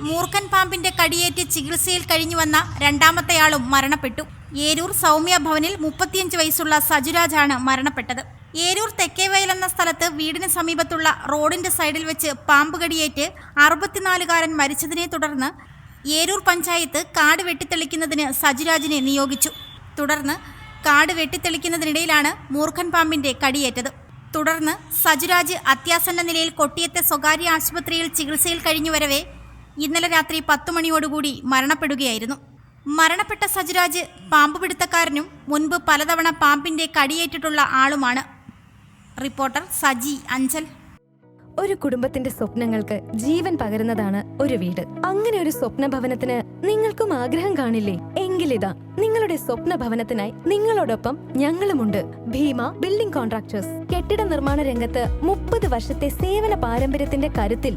മൂർഖൻ പാമ്പിന്റെ കടിയേറ്റ് ചികിത്സയിൽ കഴിഞ്ഞുവന്ന രണ്ടാമത്തെയാളും മരണപ്പെട്ടു. ഏരൂർ സൗമ്യ ഭവനിൽ മുപ്പത്തിയഞ്ച് വയസ്സുള്ള സജുരാജാണ് മരണപ്പെട്ടത്. ഏരൂർ തെക്കേവയൽ എന്ന സ്ഥലത്ത് വീടിന് സമീപത്തുള്ള റോഡിന്റെ സൈഡിൽ വെച്ച് പാമ്പ് കടിയേറ്റ് അറുപത്തിനാലുകാരൻ മരിച്ചതിനെ തുടർന്ന് ഏരൂർ പഞ്ചായത്ത് കാട് വെട്ടിത്തെളിക്കുന്നതിന് സജുരാജിനെ നിയോഗിച്ചു. തുടർന്ന് കാട് വെട്ടിത്തെളിക്കുന്നതിനിടയിലാണ് മൂർഖൻ പാമ്പിന്റെ കടിയേറ്റത്. തുടർന്ന് സജുരാജ് അത്യാസന്ന നിലയിൽ കൊട്ടിയത്തെ സ്വകാര്യ ആശുപത്രിയിൽ ചികിത്സയിൽ കഴിഞ്ഞുവരവേ ഇന്നലെ രാത്രി പത്തു മണിയോടുകൂടി മരണപ്പെടുകയായിരുന്നു. മരണപ്പെട്ട സജുരാജ് പാമ്പ് പിടുത്തക്കാരനും മുൻപ് പലതവണ പാമ്പിന്റെ കടിയേറ്റിട്ടുള്ള ആളുമാണ്. റിപ്പോർട്ടർ സജി അഞ്ചൽ. ഒരു കുടുംബത്തിന്റെ സ്വപ്നങ്ങൾക്ക് ജീവൻ പകരുന്നതാണ് ഒരു വീട്. അങ്ങനെ ഒരു സ്വപ്ന ഭവനത്തിന് നിങ്ങൾക്കും ആഗ്രഹം കാണില്ലേ? എങ്കിലിതാ നിങ്ങളുടെ സ്വപ്ന ഭവനത്തിനായി നിങ്ങളോടൊപ്പം ഞങ്ങളുമുണ്ട്. Bhima building contractors. കെട്ടിട നിർമ്മാണ രംഗത്ത് മുപ്പത് വർഷത്തെ സേവന പാരമ്പര്യത്തിന്റെ കരുത്തിൽ